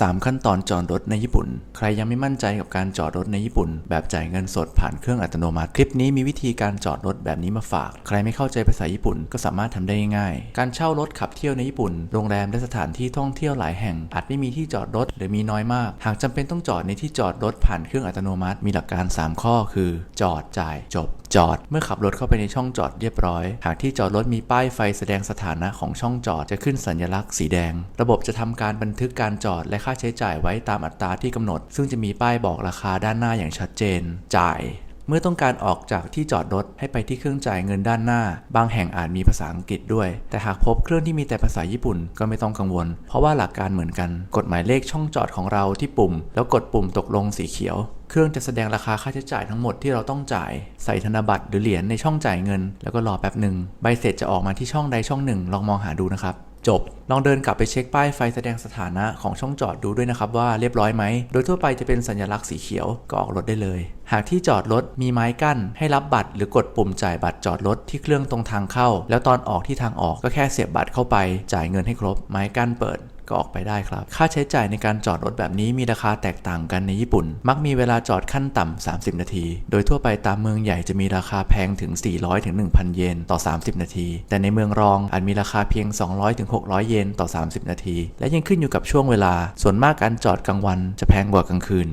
3 ขั้นตอนจอดรถในญี่ปุ่น ใครยังไม่มั่นใจกับการจอดรถในญี่ปุ่น แบบจ่ายเงินสดผ่านเครื่องอัตโนมัติ คลิปนี้มีวิธีการจอดรถแบบนี้มาฝาก ใครไม่เข้าใจภาษาญี่ปุ่นก็สามารถทำได้ง่ายการเช่ารถขับเที่ยวในญี่ปุ่น โรงแรมและสถานที่ท่องเที่ยวหลายแห่ง อาจไม่มีที่จอดรถหรือมีน้อยมาก หากจำเป็นต้องจอดในที่จอดรถผ่านเครื่องอัตโนมัติ มีหลักการ 3 ข้อคือ จอดจ่ายจบ จอด เมื่อขับรถเข้าไปในช่องจอดเรียบร้อย หากที่จอดรถมีป้ายไฟแสดงสถานะของช่องจอดจะขึ้นสัญลักษณ์สีแดง ระบบจะทำการบันทึกการจอดและค่าใช้จ่ายไว้ตามอัตราที่กำหนด ซึ่งจะมีป้ายบอกราคาด้านหน้าอย่างชัดเจน จ่าย เมื่อต้องการออกจากที่จอดรถให้ไปที่เครื่องจ่ายเงินด้านหน้า บางแห่งอาจมีภาษาอังกฤษด้วย แต่หากพบเครื่องที่มีแต่ภาษาญี่ปุ่นก็ไม่ต้องกังวล เพราะว่าหลักการเหมือนกันกดหมายเลขช่องจอดของเราที่ปุ่ม แล้วกดปุ่มตกลงสีเขียว เครื่องจะแสดงราคาค่าใช้จ่ายทั้งหมดที่เราต้องจ่าย ใส่ธนบัตรหรือเหรียญในช่องจ่ายเงิน แล้วก็รอแป๊บหนึ่งใบเสร็จจะออกมาที่ช่องใดช่องหนึ่ง ลองมองหาดูนะครับจบ ลองเดินกลับไปเช็คป้ายไฟแสดงสถานะของช่องจอดดูด้วยนะครับว่าเรียบร้อยไหม โดยทั่วไปจะเป็นสัญลักษณ์สีเขียวก็ออกรถได้เลย หากที่จอดรถมีไม้กั้น ให้รับบัตรหรือกดปุ่มจ่ายบัตรจอดรถที่เครื่องตรงทางเข้า แล้วตอนออกที่ทางออกก็แค่เสียบบัตรเข้าไป จ่ายเงินให้ครบ ไม้กั้นเปิดก็ออกไปได้ครับ ค่าใช้จ่ายในการจอดรถแบบนี้มีราคาแตกต่างกันในญี่ปุ่น มักมีเวลาจอดขั้นต่ำ 30 นาที โดยทั่วไปตามเมืองใหญ่จะมีราคาแพงถึง 400ถึง1,000 เยนต่อ 30 นาที แต่ในเมืองรองอาจมีราคาเพียง 200ถึง600 เยนต่อ 30 นาที และยังขึ้นอยู่กับช่วงเวลา ส่วนมากการจอดกลางวันจะแพงกว่ากลางคืน